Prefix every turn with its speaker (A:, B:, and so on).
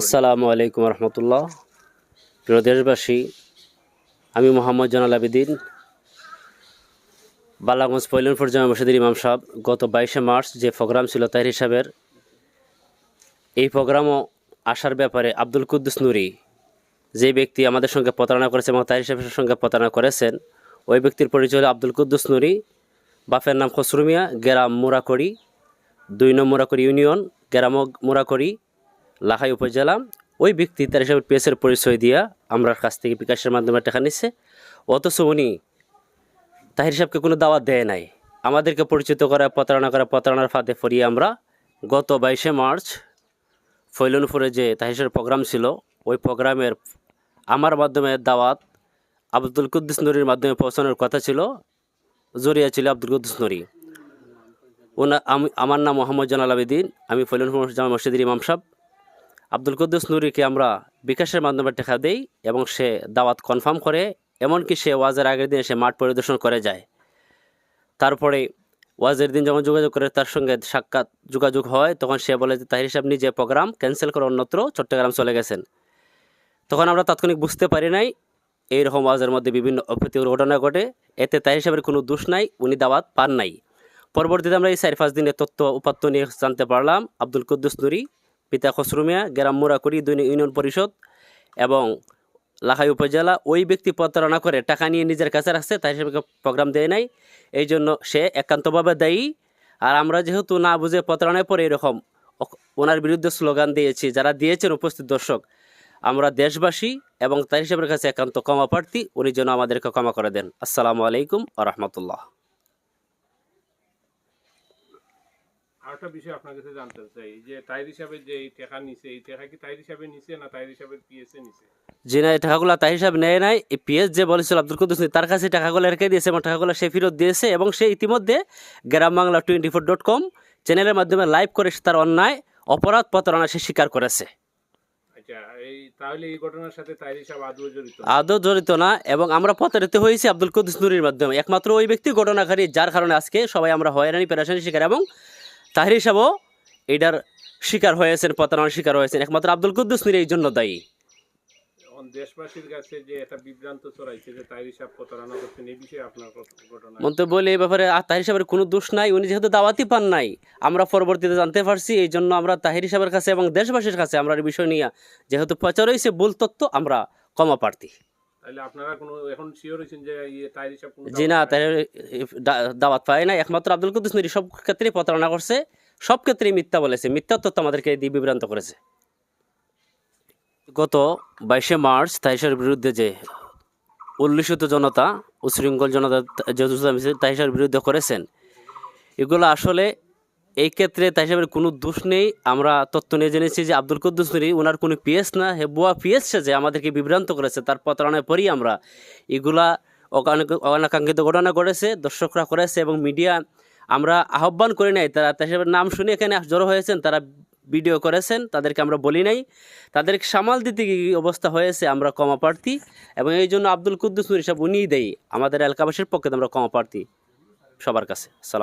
A: আসসালামু আলাইকুম রহমতুল্লাহ। প্রিয় দেশবাসী, আমি মোহাম্মদ জানাল আবেদিন, বালাগঞ্জ পৈলনপুর জামা মসজিদের ইমাম সাহেব। গত বাইশে মার্চ যে প্রোগ্রাম ছিল তার হিসাবের এই প্রোগ্রামও আসার ব্যাপারে আব্দুল কুদ্দুস নুরি যে ব্যক্তি আমাদের সঙ্গে প্রতারণা করেছে এবং তার হিসাবের সঙ্গে প্রতারণা করেছেন, ওই ব্যক্তির পরিচয় হলো আব্দুল কুদ্দুস নুরি। বাপের নাম খসরুমিয়া গ্রাম মুরাকড়ি, দুই নম্বর মুরাকড়ি ইউনিয়ন, গ্রাম মুরাকড়ি। লাখাই উপজেলা, ওই ব্যক্তি তার হিসাবে পেসের পরিচয় দিয়া আমরার কাছ থেকে বিকাশের মাধ্যমে টাকা নিচ্ছে অথচ উনি তাহির সাহেবকে কোনো দাওয়াত দেয় নাই। আমাদেরকে পরিচিত করা প্রতারণা করা প্রতারণার ফাঁদে ফরিয়ে আমরা গত বাইশে মার্চ ফৈলনপুরে যে তাহির সাহেবের প্রোগ্রাম ছিল, ওই প্রোগ্রামের আমার মাধ্যমে দাওয়াত আব্দুল কুদ্দুস নুরির মাধ্যমে পৌঁছানোর কথা ছিল। জরিয়া ছিল আব্দুল কুদ্দুস নুরি। ওনা আমি আমার নাম মোহাম্মদ জানাল আবেদিন, আমি ফৈলনপুর জামা মসজিদের ইমাম সাহেব। আব্দুল কুদ্দুস নুরিকে আমরা বিকাশের মাধ্যমে টাকা দেই এবং সে দাওয়াত কনফার্ম করে, এমনকি সে ওয়াজের আগের দিন সে মাঠ পরিদর্শন করে যায়। তারপরে ওয়াজের দিন যখন যোগাযোগ করে, তার সঙ্গে সাক্ষাৎ যোগাযোগ হয়, তখন সে বলে যে, তাহির সাহেব নিজে প্রোগ্রাম ক্যান্সেল করে অন্যত্র চট্টগ্রাম চলে গেছেন। তখন আমরা তাৎক্ষণিক বুঝতে পারি নাই, এইরকম ওয়াজের মধ্যে বিভিন্ন অপ্রীতিকর ঘটনা ঘটে। এতে তাহির সাহেবের কোনো দোষ নাই, উনি দাওয়াত পান নাই। পরবর্তীতে আমরা এই চার পাঁচ দিনের তথ্য উপাত্ত নিয়ে জানতে পারলাম, আব্দুল কুদ্দুস নুরি পিতা খসরুমিয়া গ্রাম মুরাকুড়ি দুই ইউনিয়ন পরিষদ এবং লাখাই উপজেলা, ওই ব্যক্তি প্রতারণা করে টাকা নিয়ে নিজের কাছে রাখছে, তাই হিসেবে প্রোগ্রাম দেয় নাই। এই জন্য সে একান্তভাবে দায়ী। আর আমরা যেহেতু না বুঝে প্রতারণায় পরে এরকম ওনার বিরুদ্ধে স্লোগান দিয়েছি, যারা দিয়েছেন উপস্থিত দর্শক, আমরা দেশবাসী এবং তার হিসেবের কাছে একান্ত ক্ষমা প্রার্থী, উনি যেন আমাদেরকে ক্ষমা করে দেন। আসসালামু আলাইকুম আ রহমতুল্লাহ।
B: আরেকটা বিষয় আপনার কাছে জানতে চাই যে টাইর হিসাবে যে এই টাকা নিছে এই টাকা কি টাইর হিসাবে নিছে না টাইর হিসাবে পিএসএ নিছে?
A: যে না এই টাকাগুলো তার হিসাব নেয় নাই। এই পিএস যে বলেছিল আব্দুল কুদ্দুস তার কাছে টাকাগুলো রেখে দিয়েছে এবং টাকাগুলো সে ফেরত দিয়েছে এবং সে ইতিমধ্যে Gram Bangla twenty four dot com চ্যানেলের মাধ্যমে লাইভ করে সে তার অন্যায় অপরাধ প্রতারণা সে স্বীকার করেছে।
B: আচ্ছা আদৌ জড়িত
A: না এবং আমরা প্রতারিত হয়েছি আব্দুল কুদ্দুস নুরির মাধ্যমে। একমাত্র ওই ব্যক্তি ঘটনাকারী যার কারণে আজকে সবাই আমরা হয়রানি পেরেশানি শিকার এবং তাহির হিসাবও এটার শিকার হয়েছেন প্রতারণার শিকার হয়েছেন। একমাত্র আব্দুল কুদ্দুস নুরি এই জন্য দায়ী। মন্তব্য এই ব্যাপারে তাহির সাহেবের কোনো দোষ নাই উনি যেহেতু দাওয়াতি পান নাই আমরা পরবর্তীতে জানতে পারছি এই জন্য আমরা তাহির সাহেবের কাছে এবং দেশবাসীর কাছে আমরা এই বিষয় নিয়ে যেহেতু প্রচার হয়েছে ভুল তথ্য আমরা ক্ষমা প্রার্থী।
B: তাহলে আপনারা কোনো এখন শিওর হয়েছেন যে ইয়ে হিসাব
A: জি না
B: দাওয়াত
A: তাই দাওয়াত পায় না একমাত্র আব্দুল কুদ্দুস নুরি সব ক্ষেত্রে প্রতারণা করছে সব ক্ষেত্রেই মিথ্যা বলেছে। মিথ্যা তথ্য আমাদেরকে দিয়ে বিভ্রান্ত করেছে। গত বাইশে মার্চ তাইশার বিরুদ্ধে যে উল্লিখিত জনতা উশৃঙ্খল জনতা যে তাইশার বিরুদ্ধে করেছেন এগুলো আসলে এই ক্ষেত্রে তাইসাবের কোনো দোষ নেই। আমরা তথ্য নিয়ে জেনেছি যে আব্দুল কুদ্দুস নুরি ওনার কোনো পিএস না, হে বুয়া পিএস সে যে আমাদেরকে বিভ্রান্ত করেছে। তার প্রতারণায় পরই আমরা। এগুলা অনাকাঙ্ক্ষিত ঘটনা ঘটেছে, দর্শকরা করেছে এবং মিডিয়া আমরা আহ্বান করি নাই। তারা তাইসাবের নাম শুনে এখানে জড়ো হয়েছেন, তারা ভিডিও করেছেন, তাদেরকে আমরা বলি নাই। তাদেরকে সামাল দিতে কি অবস্থা হয়েছে আমরা ক্ষমা প্রার্থী এবং এই জন্য আব্দুল কুদ্দুস নুরি সাহেব উনিই দেয়। আমাদের এলাকাবাসীর পক্ষে আমরা ক্ষমা প্রার্থী সবার কাছে। সালাম।